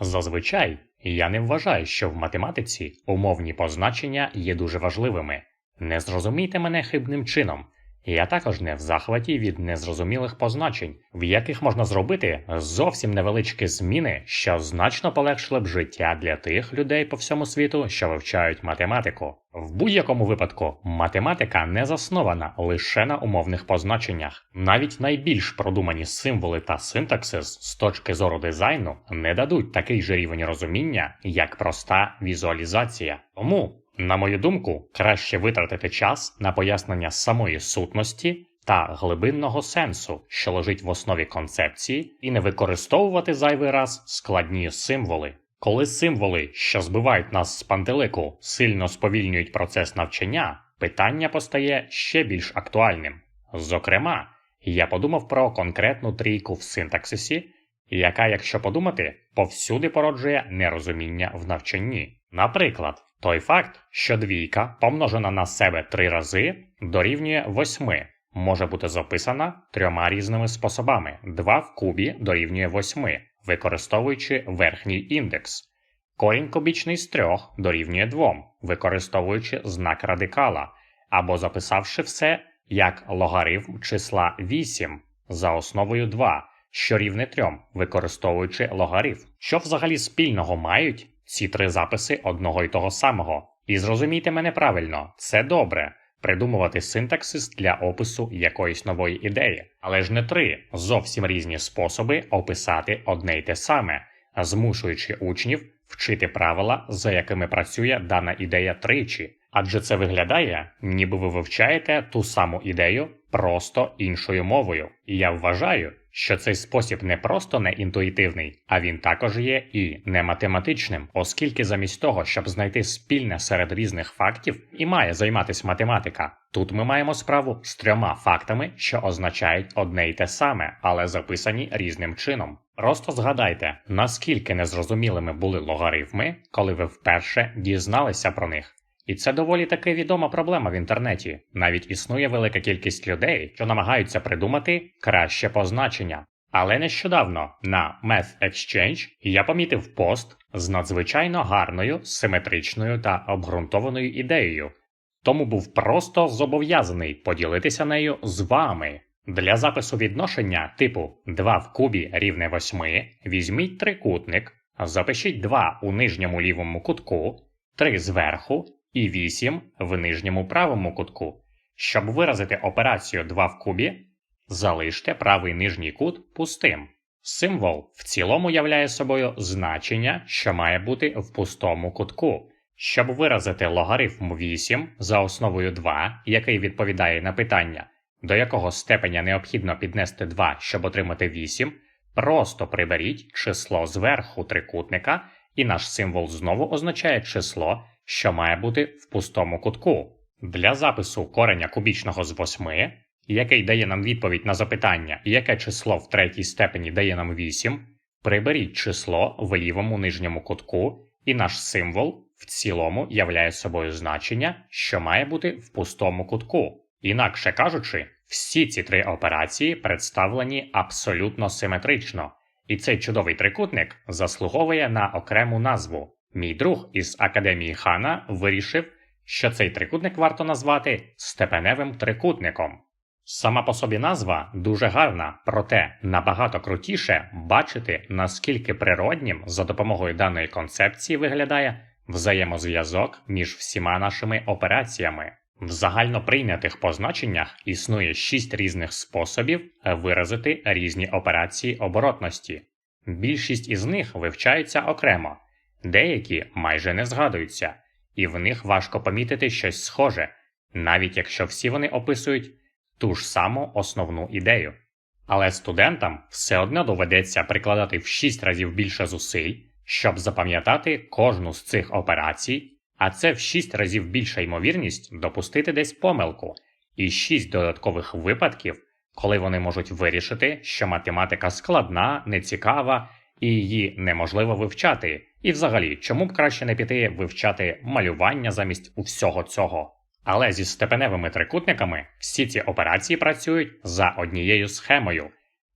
Зазвичай я не вважаю, що в математиці умовні позначення є дуже важливими. Не зрозумійте мене хибним чином. Я також не в захваті від незрозумілих позначень, в яких можна зробити зовсім невеличкі зміни, що значно полегшили б життя для тих людей по всьому світу, що вивчають математику. В будь-якому випадку математика не заснована лише на умовних позначеннях. Навіть найбільш продумані символи та синтаксис з точки зору дизайну не дадуть такий же рівень розуміння, як проста візуалізація. Тому на мою думку, краще витратити час на пояснення самої сутності та глибинного сенсу, що лежить в основі концепції, і не використовувати зайвий раз складні символи. Коли символи, що збивають нас з пантелику, сильно сповільнюють процес навчання, питання постає ще більш актуальним. Зокрема, я подумав про конкретну трійку в синтаксисі, яка, якщо подумати, повсюди породжує нерозуміння в навчанні. Наприклад, той факт, що двійка, помножена на себе три рази, дорівнює восьми, може бути записана трьома різними способами: 2 в кубі дорівнює восьми, використовуючи верхній індекс. Корінь кубічний з трьох дорівнює 2, використовуючи знак радикала, або записавши все як логарифм числа 8 за основою 2, що рівне 3, використовуючи логарифм. Що взагалі спільного мають ці три записи одного й того самого. І зрозумійте мене правильно, це добре придумувати синтаксис для опису якоїсь нової ідеї, але ж не три зовсім різні способи описати одне й те саме, змушуючи учнів вчити правила, за якими працює дана ідея тричі. Адже це виглядає, ніби ви вивчаєте ту саму ідею просто іншою мовою. І я вважаю, що цей спосіб не просто не інтуїтивний, а він також є і не математичним, оскільки замість того, щоб знайти спільне серед різних фактів, і має займатися математика. Тут ми маємо справу з трьома фактами, що означають одне й те саме, але записані різним чином. Просто згадайте, наскільки незрозумілими були логарифми, коли ви вперше дізналися про них. І це доволі таки відома проблема в інтернеті. Навіть існує велика кількість людей, що намагаються придумати краще позначення. Але нещодавно на Math Exchange я помітив пост з надзвичайно гарною, симетричною та обґрунтованою ідеєю, тому був просто зобов'язаний поділитися нею з вами. Для запису відношення типу 2 в кубі рівне 8 візьміть трикутник, запишіть 2 у нижньому лівому кутку, 3 зверху і 8 в нижньому правому кутку. Щоб виразити операцію 2 в кубі, залиште правий нижній кут пустим. Символ в цілому являє собою значення, що має бути в пустому кутку. Щоб виразити логарифм 8 за основою 2, який відповідає на питання, до якого степеня необхідно піднести 2, щоб отримати 8, просто приберіть число зверху трикутника, і наш символ знову означає число, що має бути в пустому кутку. Для запису кореня кубічного з 8, який дає нам відповідь на запитання, яке число в третій степені дає нам 8, приберіть число в лівому нижньому кутку, і наш символ в цілому являє собою значення, що має бути в пустому кутку. Інакше кажучи, всі ці три операції представлені абсолютно симетрично, і цей чудовий трикутник заслуговує на окрему назву. Мій друг із академії Хана вирішив, що цей трикутник варто назвати степеневим трикутником. Сама по собі назва дуже гарна, проте набагато крутіше бачити, наскільки природнім за допомогою даної концепції виглядає взаємозв'язок між всіма нашими операціями. В загально прийнятих позначеннях існує шість різних способів виразити різні операції оборотності. Більшість із них вивчаються окремо, деякі майже не згадуються, і в них важко помітити щось схоже, навіть якщо всі вони описують ту ж саму основну ідею. Але студентам все одно доведеться прикладати в 6 разів більше зусиль, щоб запам'ятати кожну з цих операцій, а це в 6 разів більша ймовірність допустити десь помилку, і 6 додаткових випадків, коли вони можуть вирішити, що математика складна, нецікава і її неможливо вивчати. І взагалі, чому б краще не піти вивчати малювання замість усього цього? Але зі степеневими трикутниками всі ці операції працюють за однією схемою.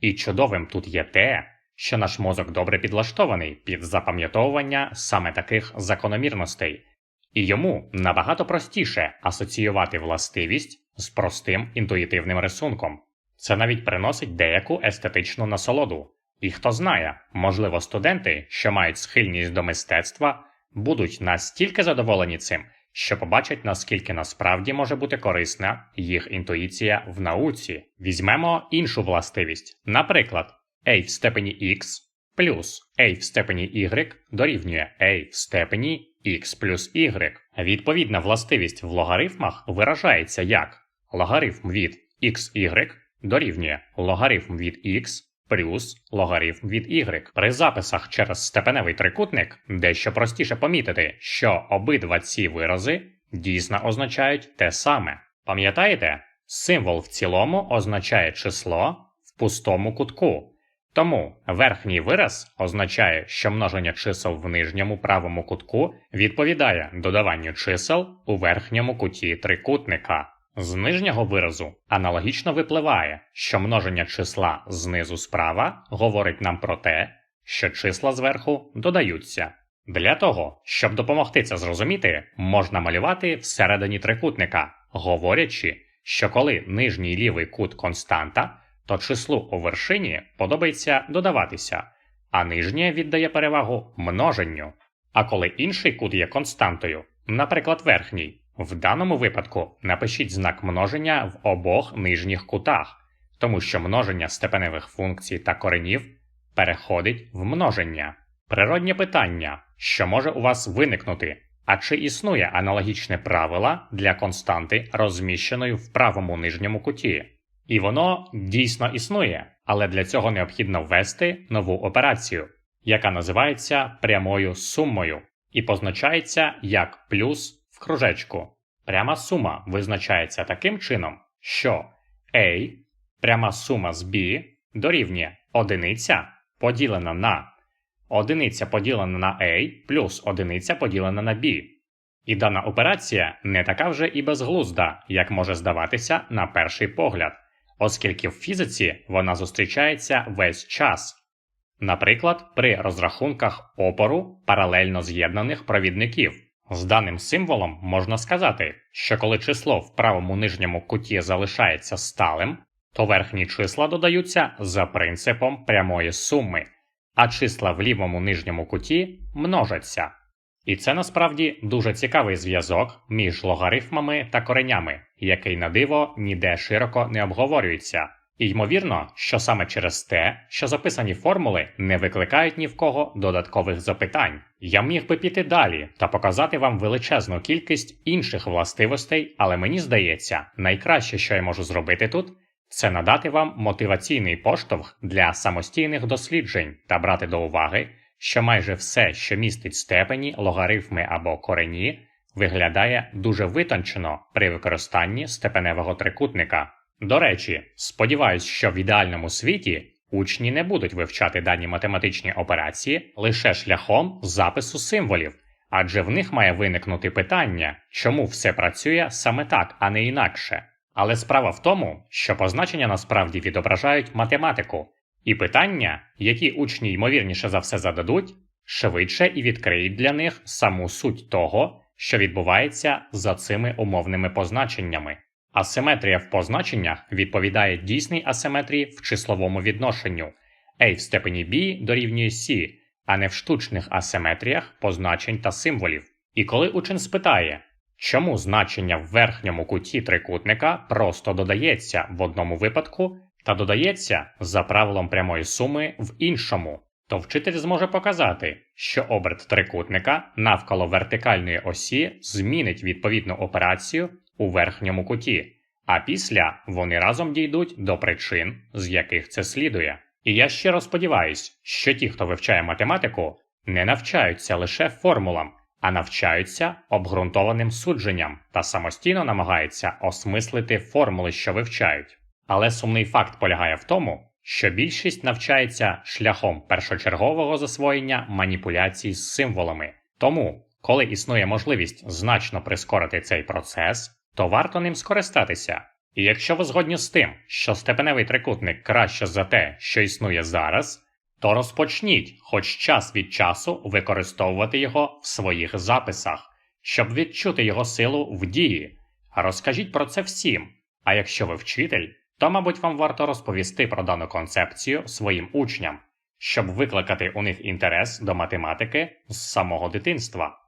І чудовим тут є те, що наш мозок добре підлаштований під запам'ятовування саме таких закономірностей, і йому набагато простіше асоціювати властивість з простим інтуїтивним рисунком. Це навіть приносить деяку естетичну насолоду. І хто знає, можливо, студенти, що мають схильність до мистецтва, будуть настільки задоволені цим, що побачать, наскільки насправді може бути корисна їх інтуїція в науці. Візьмемо іншу властивість. Наприклад, a в степені x плюс a в степені y дорівнює a в степені x плюс y. Відповідна властивість в логарифмах виражається як логарифм від xy дорівнює логарифм від x плюс логарифм від y. При записах через степеневий трикутник дещо простіше помітити, що обидва ці вирази дійсно означають те саме. Пам'ятаєте, символ в цілому означає число в пустому кутку. Тому верхній вираз означає, що множення чисел в нижньому правому кутку відповідає додаванню чисел у верхньому куті трикутника. З нижнього виразу аналогічно випливає, що множення числа знизу справа говорить нам про те, що числа зверху додаються. Для того, щоб допомогти це зрозуміти, можна малювати всередині трикутника, говорячи, що коли нижній лівий кут константа, то числу у вершині подобається додаватися, а нижнє віддає перевагу множенню. А коли інший кут є константою, наприклад, верхній, в даному випадку напишіть знак множення в обох нижніх кутах, тому що множення степеневих функцій та коренів переходить в множення. Природнє питання, що може у вас виникнути, а чи існує аналогічне правило для константи, розміщеної в правому нижньому куті? І воно дійсно існує, але для цього необхідно ввести нову операцію, яка називається прямою сумою і позначається як плюс кружечку. Пряма сума визначається таким чином, що A пряма сума з B дорівнює одиниця поділена на одиниця поділена на A плюс одиниця поділена на B. І дана операція не така вже і безглузда, як може здаватися на перший погляд, оскільки в фізиці вона зустрічається весь час. Наприклад, при розрахунках опору паралельно з'єднаних провідників. З даним символом можна сказати, що коли число в правому нижньому куті залишається сталим, то верхні числа додаються за принципом прямої суми, а числа в лівому нижньому куті множаться. І це насправді дуже цікавий зв'язок між логарифмами та коренями, який на диво ніде широко не обговорюється. І ймовірно, що саме через те, що записані формули не викликають ні в кого додаткових запитань. Я міг би піти далі та показати вам величезну кількість інших властивостей, але мені здається, найкраще, що я можу зробити тут, це надати вам мотиваційний поштовх для самостійних досліджень та брати до уваги, що майже все, що містить степені, логарифми або корені, виглядає дуже витончено при використанні степеневого трикутника. До речі, сподіваюсь, що в ідеальному світі учні не будуть вивчати дані математичні операції лише шляхом запису символів, адже в них має виникнути питання, чому все працює саме так, а не інакше. Але справа в тому, що позначення насправді відображають математику, і питання, які учні ймовірніше за все зададуть, швидше і відкриють для них саму суть того, що відбувається за цими умовними позначеннями. Асиметрія в позначеннях відповідає дійсній асиметрії в числовому відношенню a в степені b дорівнює c, а не в штучних асиметріях позначень та символів. І коли учень спитає, чому значення в верхньому куті трикутника просто додається в одному випадку та додається за правилом прямої суми в іншому, то вчитель зможе показати, що оберт трикутника навколо вертикальної осі змінить відповідну операцію у верхньому куті, а після вони разом дійдуть до причин, з яких це слідує. І я щиро сподіваюсь, що ті, хто вивчає математику, не навчаються лише формулам, а навчаються обґрунтованим судженням та самостійно намагаються осмислити формули, що вивчають. Але сумний факт полягає в тому, що більшість навчається шляхом першочергового засвоєння маніпуляцій з символами. Тому, коли існує можливість значно прискорити цей процес, то варто ним скористатися. І якщо ви згодні з тим, що степеневий трикутник краще за те, що існує зараз, то розпочніть хоч час від часу використовувати його в своїх записах, щоб відчути його силу в дії. Розкажіть про це всім. А якщо ви вчитель, то, мабуть, вам варто розповісти про дану концепцію своїм учням, щоб викликати у них інтерес до математики з самого дитинства.